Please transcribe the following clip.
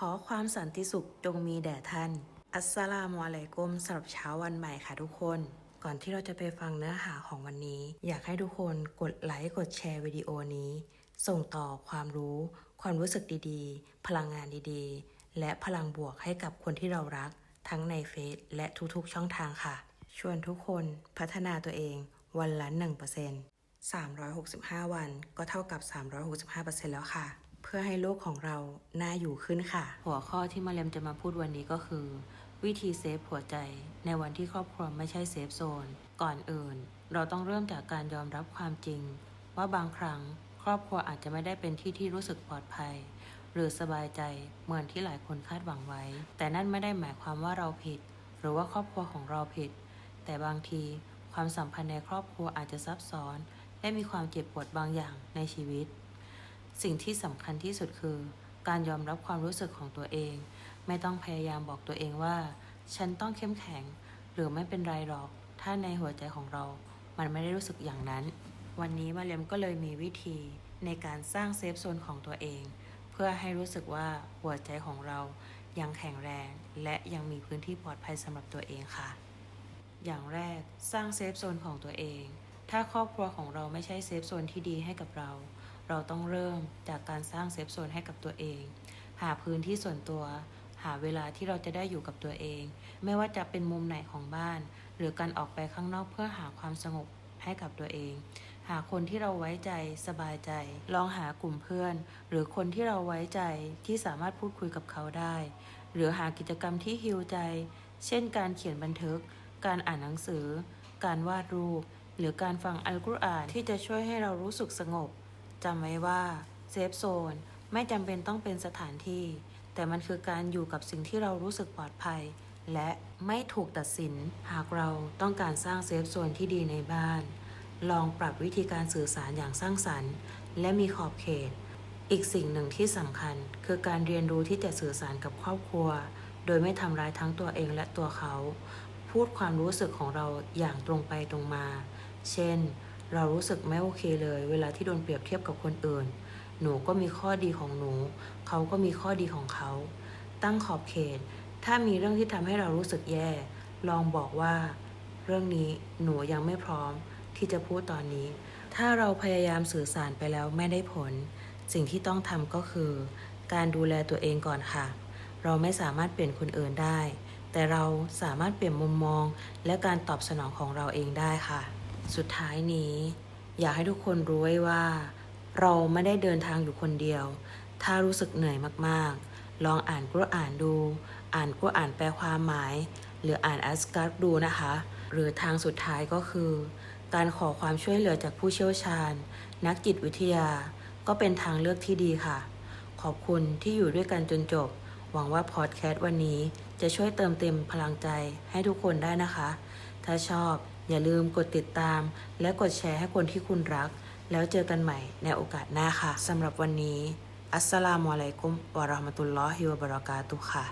ขอความสันติสุขจงมีแด่ท่าน อัสสลามุอะลัยกุมสำหรับเช้าวันใหม่ค่ะทุกคน ก่อนที่เราจะไปฟังเนื้อหาของวันนี้ อยากให้ทุกคนกดไลค์กดแชร์วิดีโอนี้ ส่งต่อความรู้ ความรู้สึกดีๆ พลังงานดีๆ และพลังบวกให้กับคนที่เรารัก ทั้งในเฟซและทุกๆช่องทางค่ะ ชวนทุกคนพัฒนาตัวเองวันละ1% 365 วันก็เท่ากับ 365%แล้วค่ะ เพื่อให้โลกของเราน่าอยู่ขึ้นค่ะ หัวข้อที่มาเรียมจะมาพูดวันนี้ก็คือ วิธีเซฟหัวใจในวันที่ครอบครัวไม่ใช่เซฟโซน ก่อนอื่น เราต้องเริ่มจากการยอมรับความจริง ว่าบางครั้งครอบครัวอาจจะไม่ได้เป็นที่ที่รู้สึกปลอดภัย หรือสบายใจเหมือนที่หลายคนคาดหวังไว้ แต่นั่นไม่ได้หมายความว่าเราผิด หรือว่าครอบครัวของเราผิด แต่บางทีความสัมพันธ์ในครอบครัวอาจจะซับซ้อน และมีความเจ็บปวดบางอย่างในชีวิต สิ่งที่สำคัญที่สุดคือ การยอมรับความรู้สึกของตัวเอง ไม่ต้องพยายามบอกตัวเองว่า ฉันต้องเข้มแข็ง หรือไม่เป็นไรหรอก ถ้าในหัวใจของเรา มันไม่ได้รู้สึกอย่างนั้น วันนี้มาเรียมก็เลยมีวิธีในการสร้างเซฟโซนของตัวเอง เพื่อให้รู้สึกว่าหัวใจของเรายังแข็งแรง และยังมีพื้นที่ปลอดภัยสำหรับตัวเองค่ะ อย่างแรกสร้างเซฟโซนของตัวเอง ถ้าครอบครัวของเราไม่ใช่เซฟโซนที่ดีให้กับเรา เราต้องเริ่มจากการสร้างเซฟโซนให้กับตัวเอง หาพื้นที่ส่วนตัว หาเวลาที่เราจะได้อยู่กับตัวเอง ไม่ว่าจะเป็นมุมไหนของบ้าน หรือการออกไปข้างนอกเพื่อหาความสงบให้กับตัวเอง หาคนที่เราไว้ใจสบายใจ ลองหากลุ่มเพื่อน หรือคนที่เราไว้ใจที่สามารถพูดคุยกับเขาได้ หรือหากิจกรรมที่ฮิวใจ เช่น การเขียนบันทึก การอ่านหนังสือ การวาดรูป หรือการฟังอัลกุรอานที่จะช่วยให้เรารู้สึกสงบ จำไว้ว่าเซฟโซนไม่จำเป็นต้องเป็นสถานที่ แต่มันคือการอยู่กับสิ่งที่เรารู้สึกปลอดภัย และไม่ถูกตัดสิน หากเราต้องการสร้างเซฟโซนที่ดีในบ้าน ลองปรับวิธีการสื่อสารอย่างสร้างสรรค์ และมีขอบเขต อีกสิ่งหนึ่งที่สำคัญ คือการเรียนรู้ที่จะสื่อสารกับครอบครัว โดยไม่ทำร้ายทั้งตัวเองและตัวเขา พูดความรู้สึกของเราอย่างตรงไปตรงมา เช่น เรารู้สึกไม่โอเคเลย เวลาที่โดนเปรียบเทียบกับคนอื่น หนูก็มีข้อดีของหนู เขาก็มีข้อดีของเขา ตั้งขอบเขต ถ้ามีเรื่องที่ทำให้เรารู้สึกแย่ ลองบอกว่า เรื่องนี้หนูยังไม่พร้อมที่จะพูดตอนนี้ ถ้าเราพยายามสื่อสารไปแล้วไม่ได้ผล สิ่งที่ต้องทำก็คือ การดูแลตัวเองก่อนค่ะ เราไม่สามารถเปลี่ยนคนอื่นได้ แต่เราสามารถเปลี่ยนมุมมอง และการตอบสนองของเราเองได้ค่ะ สุดท้ายนี้ อยากให้ทุกคนรู้ไว้ว่า เราไม่ได้เดินทางอยู่คนเดียว ถ้ารู้สึกเหนื่อยมากๆ ลองอ่านกุรอ่านดู อ่านกุรอ่านแปลความหมาย หรืออ่านอัสกัรดูนะคะ หรือทางสุดท้ายก็คือ การขอความช่วยเหลือจากผู้เชี่ยวชาญ นักจิตวิทยา ก็เป็นทางเลือกที่ดีค่ะ ขอบคุณที่อยู่ด้วยกันจนจบ หวังว่าพอดแคสต์วันนี้จะช่วยเติมเต็มพลังใจให้ทุกคนได้นะคะ ถ้าชอบอย่าลืมกดติดตาม และกดแชร์ให้คนที่คุณรัก แล้วเจอกันใหม่ในโอกาสหน้าค่ะสำหรับวันนี้ อัสสลามุอะลัยกุมวะราะห์มะตุลลอฮิวะบะเราะกาตุค่ะ